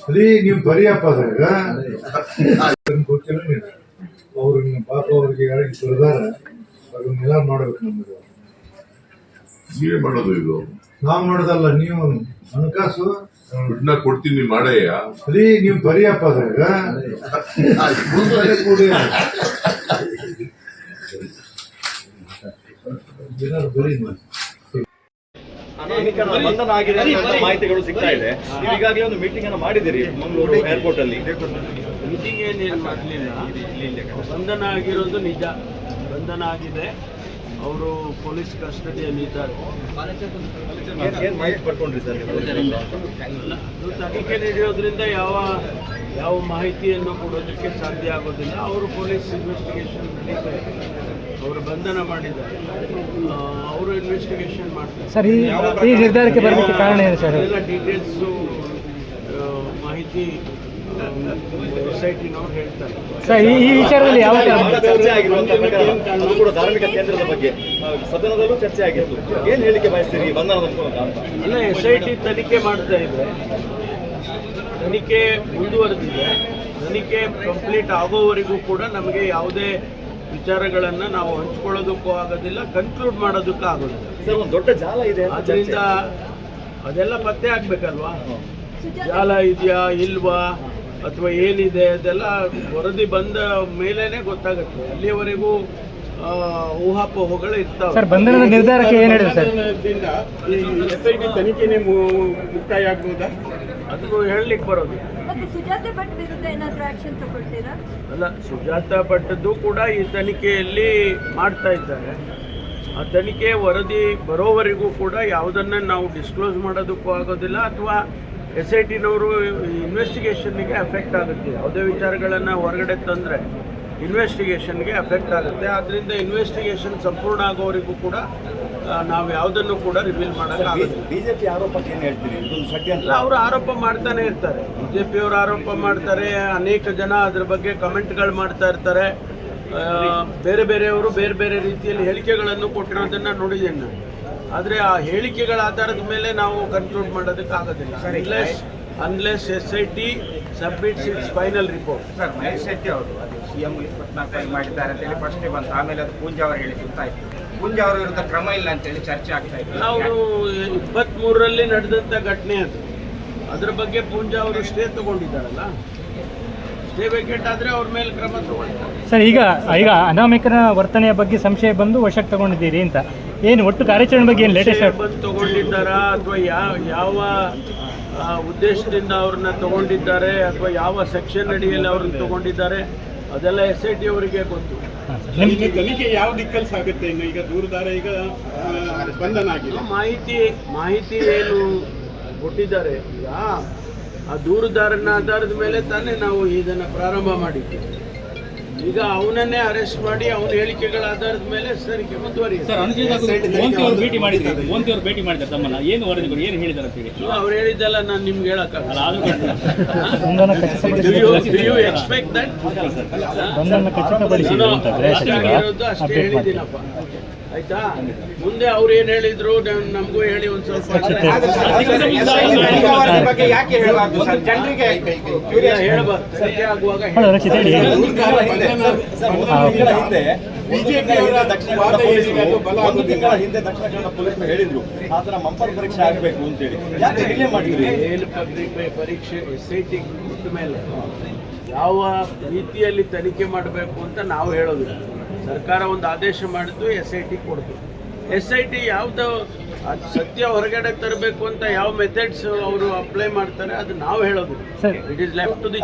ಸರಿ ನೀವು ಬರಿಯಪ್ಪ ಅದ್ರಾಗ ಗೊತ್ತಿಲ್ಲ ನೀನು. ಅವ್ರಿಗೆ ಪಾಪ ಅವ್ರಿಗೆ ಯಾರಿಗೆ ಬರ್ದಾರ ಅದನ್ನೆಲ್ಲ ಮಾಡ್ಬೇಕು ನಮಗೆ. ನೀವೇ ಮಾಡೋದು ಇದು? ನಾವ್ ಮಾಡೋದಲ್ಲ ನೀವು ಹಣಕಾಸು? ದುಡ್ಡನ್ನ ಕೊಡ್ತೀನಿ ಮಾಡಯ್ಯ. ಸರಿ ನೀವು ಬರಿಯಪ್ಪ ಅದ್ರಾಗ ಏನಾದ್ರು ಬರೀ ನೀವು. ಬಂಧನ ಆಗಿದೆ ಅಂತ ಮಾಹಿತಿಗಳು ಸಿಗ್ತಾ ಇದೆ. ನೀವು ಈಗಾಗಲೇ ಒಂದು ಮೀಟಿಂಗ್ ಅನ್ನು ಮಾಡಿದಿರಿ ಮಂಗಳೂರು ಏರ್ಪೋರ್ಟ್ ಅಲ್ಲಿ. ಮೀಟಿಂಗ್ ಏನೇನು ಮಾಡಲಿಲ್ಲ ಬಂಧನ ಆಗಿರೋದು ನಿಜ. ಬಂಧನ ಆಗಿದೆ. ಅವರು ಪೊಲೀಸ್ ಕಸ್ಟಡಿಯಲ್ಲಿ ಇದ್ದಾರೆ ಮಾಹಿತಿ ಪಡ್ಕೊಂಡ್ರಿ ಸರ್ ಅಲ್ಲ, ಅದು ತನಿಖೆ ನಡೆಯೋದ್ರಿಂದ ಯಾವ ಯಾವ ಮಾಹಿತಿಯನ್ನು ಕೊಡೋದಕ್ಕೆ ಸಾಧ್ಯ ಆಗೋದಿಲ್ಲ. ಅವರು ಪೊಲೀಸ್ ಇನ್ವೆಸ್ಟಿಗೇಷನ್ ನಡೀತಾ ಇದೆ. ಅವರು ಬಂಧನ ಮಾಡಿದ್ದಾರೆ. ಅವರು ಇನ್ವೆಸ್ಟಿಗೇಷನ್ ಮಾಡ್ತಾರೆ. ಸರ್ ಈ ನಿರ್ಧಾರಕ್ಕೆ ಬರಲಿಕ್ಕೆ ಕಾರಣ ಏನು ಸರ್? ಎಲ್ಲ ಡೀಟೇಲ್ಸು ಮಾಹಿತಿ ವೆಬ್ಸೈಟಿನವ್ರು ಹೇಳ್ತಾರೆ. ಸರ್ ಈ ಈ ವಿಚಾರದಲ್ಲಿ ಯಾವ ಚರ್ಚೆ ಆಗಿರುವಂತಹ ಕೂಡ ಧಾರ್ಮಿಕ ಕೇಂದ್ರದ ಬಗ್ಗೆ. ಸದನದಲ್ಲೂ ಚರ್ಚೆ ಆಗಿತ್ತು. ಏನು ಹೇಳಿಕೆ ಬಯಸ್ತೀರಿ ಬಂಧನದ ಅಲ್ಲ ಎಸ್ ಐ ಟಿ ತನಿಖೆ ಮಾಡ್ತಾ ಇದೆ. ತನಿಖೆ ಮುಂದುವರೆದಿದೆ. ತನಿಖೆ ಕಂಪ್ಲೀಟ್ ಆಗೋವರೆಗೂ ಕೂಡ ನಮಗೆ ಯಾವುದೇ ವಿಚಾರಗಳನ್ನು ನಾವು ಹಂಚ್ಕೊಳ್ಳೋದಕ್ಕೂ ಆಗೋದಿಲ್ಲ ಕನ್ಕ್ಲೂಡ್ ಮಾಡೋದಕ್ಕೂ ಆಗೋದಿಲ್ಲ. ಸರ್ ಒಂದು ದೊಡ್ಡ ಜಾಲ ಇದೆ ಅದರಿಂದ ಅದೆಲ್ಲ ಪತ್ತೆ ಆಗ್ಬೇಕಲ್ವಾ? ಜಾಲ ಇದೆಯಾ ಇಲ್ವಾ ಅಥವಾ ಏನಿದೆ ಅದೆಲ್ಲ ವರದಿ ಬಂದ ಮೇಲೇ ಗೊತ್ತಾಗುತ್ತೆ. ಅಲ್ಲಿಯವರೆಗೂ ಊಹಾಪೋಹಗಳು ಇರ್ತಾವೆ. ಸರ್ ಬಂಧನದ ನಿರ್ಧಾರಕ್ಕೆ ಏನು ಹೇಳಿದ್ರು ಸರ್? ಎಸ್ ಐ ಟಿ ತನಿಖೆನೇ ಮುಕ್ತಾಯ ಆಗ್ಬೋದಾ? ಅದು ಹೇಳಲಿಕ್ಕೆ ಬರೋದು. ಅಲ್ಲ ಸುಜಾತ ಭಟ್ಟದ್ದು ಕೂಡ ಈ ತನಿಖೆಯಲ್ಲಿ ಮಾಡ್ತಾ ಇದ್ದಾರೆ. ಆ ತನಿಖೆ ವರದಿ ಬರೋವರೆಗೂ ಕೂಡ ಯಾವುದನ್ನ ನಾವು ಡಿಸ್ಕ್ಲೋಸ್ ಮಾಡೋದಕ್ಕೂ ಆಗೋದಿಲ್ಲ ಅಥವಾ ಎಸ್ ಐ ಟಿನವರು ಇನ್ವೆಸ್ಟಿಗೇಷನ್ಗೆ ಅಫೆಕ್ಟ್ ಆಗುತ್ತೆ. ಯಾವುದೇ ವಿಚಾರಗಳನ್ನು ಹೊರಗಡೆ ತಂದರೆ. ಇನ್ವೆಸ್ಟಿಗೇಷನ್ಗೆ ಅಫೆಕ್ಟ್ ಆಗುತ್ತೆ. ಆದ್ದರಿಂದ ಇನ್ವೆಸ್ಟಿಗೇಷನ್ ಸಂಪೂರ್ಣ ಆಗೋವರೆಗೂ ಕೂಡ ನಾವು ಯಾವುದನ್ನು ಕೂಡ ರಿವೀಲ್ ಮಾಡೋಕ್ಕಾಗೋದಿಲ್ಲ ಬಿಜೆಪಿ ಆರೋಪಕ್ಕೆ ಏನು ಹೇಳ್ತೀರಿ? ಷಡ್ಯಂತ್ರ ಅವರು ಆರೋಪ ಮಾಡ್ತಾನೆ ಇರ್ತಾರೆ. ಬಿಜೆಪಿಯವರು ಆರೋಪ ಮಾಡ್ತಾರೆ. ಅನೇಕ ಜನ ಅದ್ರ ಬಗ್ಗೆ ಕಮೆಂಟ್ಗಳು ಮಾಡ್ತಾ ಇರ್ತಾರೆ. ಬೇರೆ ಬೇರೆಯವರು ಬೇರೆ ಬೇರೆ ರೀತಿಯಲ್ಲಿ ಹೇಳಿಕೆಗಳನ್ನು ಕೊಟ್ಟಿರೋದನ್ನ ನೋಡಿದ್ದೇನೆ ನಾನು. ಆದರೆ ಆ ಹೇಳಿಕೆಗಳ ಆಧಾರದ ಮೇಲೆ ನಾವು ಕನ್ಕ್ಲೂಡ್ ಮಾಡೋದಕ್ಕೆ ಆಗೋದಿಲ್ಲ unless unless S I T submits its final report sir Mahesh Shetty ಅವರು ಅದು ಸಿ ಎಂ ಇಪ್ಪತ್ನಾಲ್ಕು ಮಾಡಿದ್ದಾರೆ ಅಂತೇಳಿ ಫಸ್ಟ್ ಬಂತು. ಆಮೇಲೆ ಅದು ಪೂಂಜಾ ಅವರು ಹೇಳಿ ಗೊತ್ತಾಯಿತು. ಪೂಂಜಾ ಅವರ ವಿರುದ್ಧ ಕ್ರಮ ಇಲ್ಲ ಅಂತೇಳಿ ಚರ್ಚೆ ಆಗ್ತಾ ಇತ್ತು ನಾವು ಇಪ್ಪತ್ತ್ಮೂರರಲ್ಲಿ ನಡೆದಂಥ ಘಟನೆ ಅದು. ಅದರ ಬಗ್ಗೆ ಪೂಂಜಾ ಅವರು ಸ್ಟೇ ತಗೊಂಡಿದ್ದಾರಲ್ಲ ಸ್ಟೇ ವೇಕೆಟ್ ಆದರೆ ಅವ್ರ ಮೇಲೆ ಕ್ರಮ ತಗೊಳ್ತಾರೆ ಸರ್ ಈಗ ಈಗ ಅನಾಮಿಕನ ವರ್ತನೆಯ ಬಗ್ಗೆ ಸಂಶಯ ಬಂದು ವಶಕ್ಕೆ ತಗೊಂಡಿದ್ದೀರಿ ಅಂತ. ಏನು ಒಟ್ಟು ಕಾರ್ಯಾಚರಣೆ ಬಗ್ಗೆ ಏನು ಲೇಟೆಸ್ಟ್ ಬಂದು ತಗೊಂಡಿದ್ದಾರಾ ಅಥವಾ ಯಾವ ಯಾವ ಉದ್ದೇಶದಿಂದ ಅವ್ರನ್ನ ತಗೊಂಡಿದ್ದಾರೆ ಅಥವಾ ಯಾವ ಸೆಕ್ಷನ್ ಅಡಿಯಲ್ಲಿ ಅವ್ರನ್ನ ತಗೊಂಡಿದ್ದಾರೆ ಅದೆಲ್ಲ ಎಸ್ ಐ ಟಿ ಅವರಿಗೆ ಗೊತ್ತು. ತನಿಖೆ ಯಾವ ದಿಕ್ಕಲ್ಲಿ ಸಾಗುತ್ತೆ? ಇನ್ನು ಈಗ ದೂರದಾರ ಈಗ ಬಂಧನ ಆಗಿದೆ. ಮಾಹಿತಿ ಮಾಹಿತಿ ಏನು ಕೊಟ್ಟಿದ್ದಾರೆ? ಈಗ ಆ ದೂರುದಾರನ ಆಧಾರದ ಮೇಲೆ ತಾನೇ ನಾವು ಇದನ್ನು ಪ್ರಾರಂಭ ಮಾಡಿದ್ದೀವಿ ಈಗ ಅವನನ್ನೇ ಅರೆಸ್ಟ್ ಮಾಡಿ ಅವನ ಹೇಳಿಕೆಗಳ ಆಧಾರದ ಮೇಲೆ ಸರಿಗೆ ಮುಂದುವರಿಯುತ್ತೆ. ಭೇಟಿ ಮಾಡಿದ್ರು. ಮೋಂತಿ ಅವರು ಭೇಟಿ ಮಾಡಿದ್ದಾರೆ ತಮ್ಮನ್ನ? ಏನು ವರದಿಗಳು? ಏನು ಹೇಳಿದ್ದಾರೆ ಅಂತೇಳಿ ಅವ್ರು ಹೇಳಿದ್ದೆಲ್ಲ ನಾನು ನಿಮ್ಗೆ ಹೇಳಕ್ಕಾಗಲ್ಲ. ಬಂಧನ ಎಕ್ಸ್ಪೆಕ್ಟ್ ಅಂತ ಅಂತ ಇರೋದು ಅಷ್ಟೇ ಹೇಳಿದ್ದೀನಪ್ಪ. ಆಯ್ತಾ ಮುಂದೆ ಅವ್ರು ಏನ್ ಹೇಳಿದ್ರು ನಮ್- ನಮಗೂ ಹೇಳಿ ಒಂದ್ ಸ್ವಲ್ಪ ಹಿಂದೆ ದಕ್ಷಿಣ ಕನ್ನಡ ಪೊಲೀಸರು ಒಂದು ತಿಂಗಳ ಹಿಂದೆ ದಕ್ಷಿಣ ಕನ್ನಡ ಪೊಲೀಸರು ಹೇಳಿದ್ರು ಆತರ ಮಂಪರ್ ಪರೀಕ್ಷೆ ಆಗಬೇಕು ಅಂತೇಳಿ ಯಾಕೆ ಡಿಲೇ ಮಾಡಿದ್ರಿ ಏನು ಪರೀಕ್ಷೆ ಸೀಟಿಂಗ್ ಮೇಲೆ ಯಾವ ರೀತಿಯಲ್ಲಿ ತನಿಖೆ ಮಾಡಬೇಕು ಅಂತ ನಾವು ಹೇಳೋದಿಲ್ಲ ಸರ್ಕಾರ ಒಂದು ಆದೇಶ ಮಾಡಿದ್ದು ಎಸ್ ಐ ಟಿ ಕೊಡ್ತು. ಎಸ್ ಐ ಟಿ ಯಾವುದು ಅದು ಸತ್ಯ ಹೊರಗಡೆ ತರಬೇಕು ಅಂತ ಯಾವ ಮೆಥಡ್ಸ್ ಅವರು ಅಪ್ಲೈ ಮಾಡ್ತಾರೆ ಅದು ನಾವು ಹೇಳೋದು it is left to the